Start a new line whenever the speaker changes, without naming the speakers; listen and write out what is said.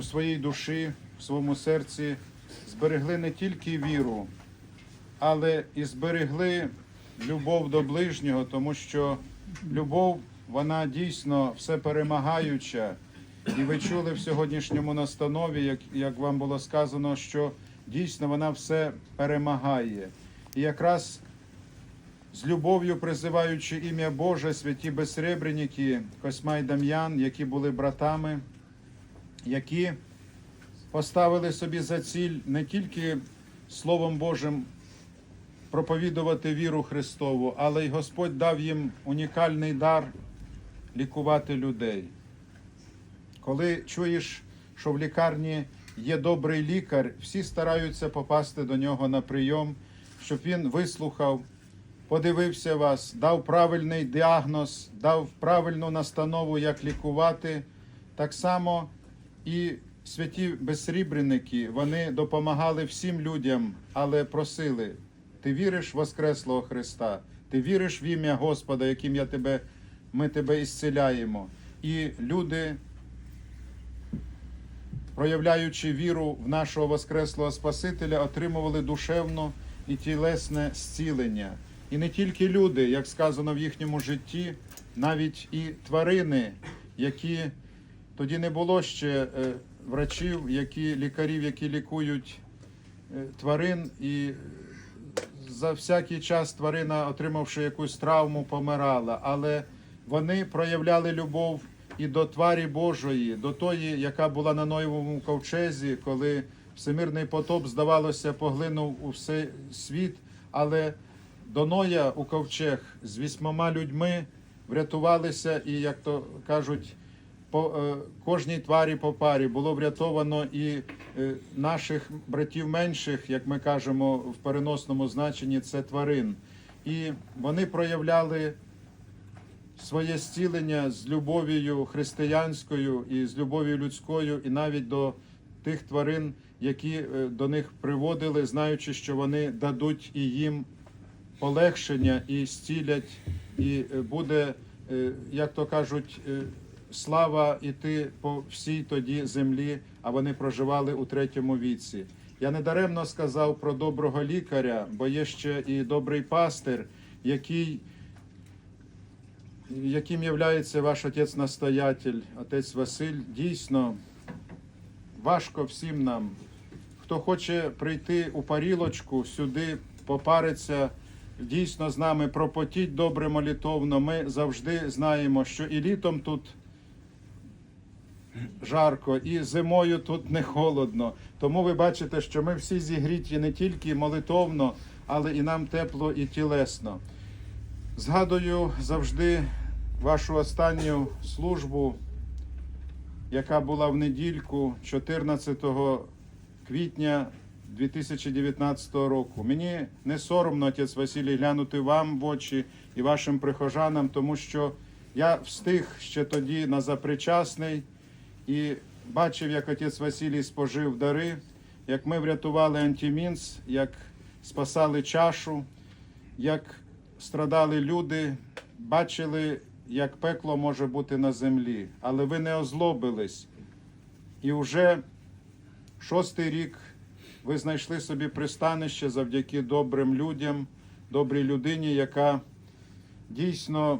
у своїй душі, в своєму серці зберегли не тільки віру, але і зберегли любов до ближнього, тому що любов, вона дійсно все перемагаюча. І ви чули в сьогоднішньому настанові, як, як вам було сказано, що дійсно вона все перемагає. І якраз з любов'ю призиваючи ім'я Боже, святі безсребреніки, Косьма і Дам'ян, які були братами, які поставили собі за ціль не тільки Словом Божим проповідувати віру Христову, але й Господь дав їм унікальний дар лікувати людей. Коли чуєш, що в лікарні є добрий лікар, всі стараються попасти до нього на прийом, щоб він вислухав, подивився вас, дав правильний діагноз, дав правильну настанову, як лікувати. Так само і святі безсрібреники, вони допомагали всім людям, але просили: ти віриш в Воскреслого Христа, ти віриш в ім'я Господа, яким я тебе, ми тебе ісцеляємо. І люди проявляючи віру в нашого Воскреслого Спасителя, отримували душевне і тілесне зцілення. І не тільки люди, як сказано в їхньому житті, навіть і тварини, які тоді не було ще е, врачів, які лікарів, які лікують е, тварин, і за всякий час тварина, отримавши якусь травму, помирала. Але вони проявляли любов і до тварі Божої, до тої, яка була на Ноєвому ковчезі, коли всемирний потоп, здавалося, поглинув у все світ, але до Ноя у ковчег з вісьмома людьми врятувалися, і, як то кажуть, по е, кожній тварі по парі було врятовано і е, наших братів менших, як ми кажемо в переносному значенні, це тварин. І вони проявляли своє зцілення з любов'ю християнською і з любов'ю людською, і навіть до тих тварин, які е, до них приводили, знаючи, що вони дадуть і їм полегшення і зцілять, і буде, як то кажуть, слава іти по всій тоді землі, а вони проживали у третьому віці. Я недаремно сказав про доброго лікаря, бо є ще і добрий пастир, який яким являється ваш отець настоятель, отець Василь, дійсно важко всім нам. Хто хоче прийти у парілочку сюди, попариться дійсно з нами, пропотіть добре молитовно. Ми завжди знаємо, що і літом тут жарко, і зимою тут не холодно. Тому ви бачите, що ми всі зігріті не тільки молитовно, але і нам тепло і тілесно. Згадую завжди вашу останню службу, яка була в недільку 14 квітня 2019 року. Мені не соромно, отець Василій, глянути вам в очі і вашим прихожанам, тому що я встиг ще тоді на запричасний і бачив, як отець Василій спожив дари, як ми врятували антимінс, як спасали чашу, як страдали люди, бачили, як пекло може бути на землі, але ви не озлобились. І вже шостий рік ви знайшли собі пристанище завдяки добрим людям, добрій людині, яка дійсно